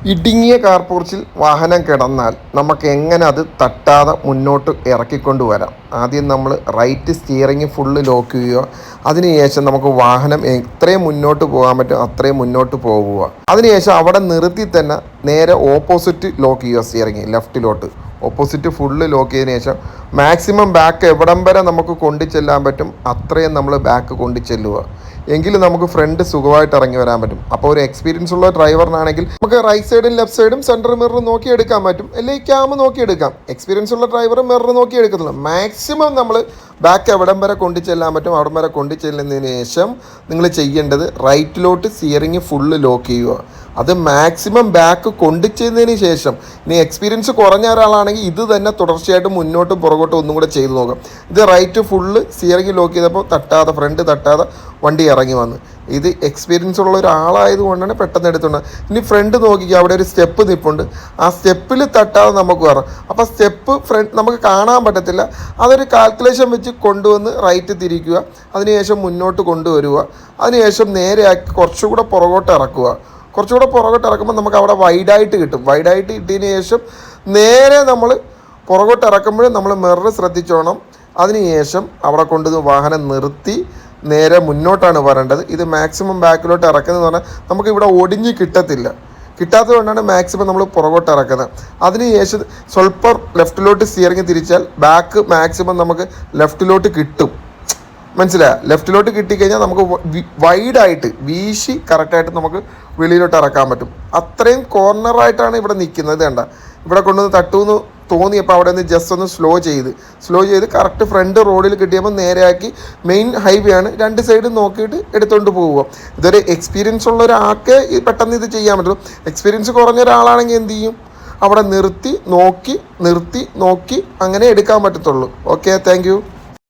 ഇടുങ്ങിയ കാർ കാർപോർച്ചിൽ വാഹനം കിടന്നാൽ നമുക്ക് എങ്ങനെ അത് തട്ടാതെ മുന്നോട്ട് ഇറക്കിക്കൊണ്ട് വരാം ആദ്യം നമ്മൾ റൈറ്റ് സ്റ്റിയറിങ് ഫുള്ള് ലോക്ക് ചെയ്യുക. അതിനുശേഷം നമുക്ക് വാഹനം എത്രയും മുന്നോട്ട് പോകാൻ പറ്റും അത്രയും മുന്നോട്ട് പോകുക അതിനുശേഷം അവിടെ നിർത്തി തന്നെ നേരെ ഓപ്പോസിറ്റ് ലോക്ക് ചെയ്യുക സ്റ്റിയറിങ് ലെഫ്റ്റിലോട്ട് ഓപ്പോസിറ്റ് ഫുള്ള് ലോക്ക് ചെയ്തതിന് ശേഷം മാക്സിമം ബാക്ക് എവിടം വരെ നമുക്ക് കൊണ്ടു ചെല്ലാൻ പറ്റും അത്രയും നമ്മൾ ബാക്ക് കൊണ്ടു ചെല്ലുക. എങ്കിൽ നമുക്ക് ഫ്രണ്ട് സുഖമായിട്ട് ഇറങ്ങി വരാൻ പറ്റും. അപ്പോൾ ഒരു എക്സ്പീരിയൻസ് ഉള്ള ഡ്രൈവറിനാണെങ്കിൽ നമുക്ക് റൈറ്റ് സൈഡും ലെഫ്റ്റ് സൈഡും സെന്റർ മിറർ നോക്കി എടുക്കാൻ പറ്റും. അല്ലെങ്കിൽ ക്യാമ് നോക്കി എടുക്കാം. എക്സ്പീരിയൻസ് ഉള്ള ഡ്രൈവർ മിറർ നോക്കി എടുക്കുന്നുള്ളൂ മാക്സിമം നമ്മൾ ബാക്ക് എവിടം വരെ കൊണ്ടു ചെല്ലാൻ പറ്റും അവിടം വരെ കൊണ്ടു ചെല്ലുന്നതിന് ശേഷം നിങ്ങൾ ചെയ്യേണ്ടത് റൈറ്റിലോട്ട് സിയറിങ് ഫുള്ള് ലോക്ക് ചെയ്യുക. അത് മാക്സിമം ബാക്ക് കൊണ്ടു ചെയ്യുന്നതിന് ശേഷം ഇനി എക്സ്പീരിയൻസ് കുറഞ്ഞ ഒരാളാണെങ്കിൽ ഇത് തന്നെ തുടർച്ചയായിട്ട് മുന്നോട്ടും പുറകോട്ടും ഒന്നും കൂടെ ചെയ്തു നോക്കാം. ഇത് റൈറ്റ് ഫുള്ള് സിയറിങ് ലോക്ക് ചെയ്തപ്പോൾ തട്ടാതെ ഫ്രണ്ട് തട്ടാതെ വണ്ടി ഇറങ്ങി വന്ന്. ഇത് എക്സ്പീരിയൻസ് ഉള്ള ഒരാളായതുകൊണ്ടാണ് പെട്ടെന്ന് എടുത്തുകൊണ്ട് ഇനി ഫ്രണ്ട് നോക്കിക്കുക അവിടെ ഒരു സ്റ്റെപ്പ് നിൽപ്പുണ്ട് ആ സ്റ്റെപ്പിൽ തട്ടാതെ നമുക്ക് കയറാം അപ്പോൾ സ്റ്റെപ്പ് ഫ്രണ്ട് നമുക്ക് കാണാൻ പറ്റത്തില്ല. അതൊരു കാൽക്കുലേഷൻ വെച്ച് കൊണ്ടുവന്ന് റൈറ്റ് തിരിക്കുക. അതിനുശേഷം മുന്നോട്ട് കൊണ്ടുവരിക. അതിനുശേഷം നേരെയാക്കി കുറച്ചുകൂടെ പുറകോട്ട് ഇറക്കുക. കുറച്ചുകൂടെ പുറകോട്ട് ഇറക്കുമ്പോൾ നമുക്ക് അവിടെ വൈഡായിട്ട് കിട്ടും. വൈഡായിട്ട് കിട്ടിയതിന് ശേഷം നേരെ നമ്മൾ പുറകോട്ട് ഇറക്കുമ്പോഴും നമ്മൾ മിറർ ശ്രദ്ധിച്ചോണം. അതിനുശേഷം അവിടെ കൊണ്ട് വാഹനം നിർത്തി നേരെ മുന്നോട്ടാണ് വരേണ്ടത്. ഇത് മാക്സിമം ബാക്കിലോട്ട് ഇറക്കുന്നതെന്ന് പറഞ്ഞാൽ നമുക്ക് ഇവിടെ ഒടിഞ്ഞ് കിട്ടത്തില്ല. കിട്ടാത്തത് കൊണ്ടാണ് മാക്സിമം നമ്മൾ പുറകോട്ട് ഇറക്കുന്നത്. അതിനുശേഷം സ്വല്പം ലെഫ്റ്റിലോട്ട് സ്റ്റിയറിങ് തിരിച്ചാൽ ബാക്ക് മാക്സിമം നമുക്ക് ലെഫ്റ്റിലോട്ട് കിട്ടും. മനസ്സിലായ? ലെഫ്റ്റിലോട്ട് കിട്ടിക്കഴിഞ്ഞാൽ നമുക്ക് വൈഡായിട്ട് വീശി കറക്റ്റായിട്ട് നമുക്ക് വെളിയിലോട്ട് ഇറക്കാൻ പറ്റും. അത്രയും കോർണറായിട്ടാണ് ഇവിടെ നിൽക്കുന്നത് വേണ്ട ഇവിടെ കൊണ്ടുവന്ന് തട്ടുമെന്ന് തോന്നിയപ്പോൾ അവിടെ നിന്ന് ജസ്റ്റ് ഒന്ന് സ്ലോ ചെയ്ത്. സ്ലോ ചെയ്ത് കറക്റ്റ് ഫ്രണ്ട് റോഡിൽ കിട്ടിയപ്പോൾ നേരെയാക്കി മെയിൻ ഹൈവേ ആണ്. രണ്ട് സൈഡും നോക്കിയിട്ട് എടുത്തുകൊണ്ട് പോവുക. ഇതൊരു എക്സ്പീരിയൻസ് ഉള്ള ഒരാൾക്ക് പെട്ടെന്ന് ഇത് ചെയ്യാൻ പറ്റുള്ളൂ എക്സ്പീരിയൻസ് കുറഞ്ഞ ഒരാളാണെങ്കിൽ എന്ത് ചെയ്യും? അവിടെ നിർത്തി നോക്കി നിർത്തി നോക്കി അങ്ങനെ എടുക്കാൻ പറ്റത്തുള്ളൂ. Okay thank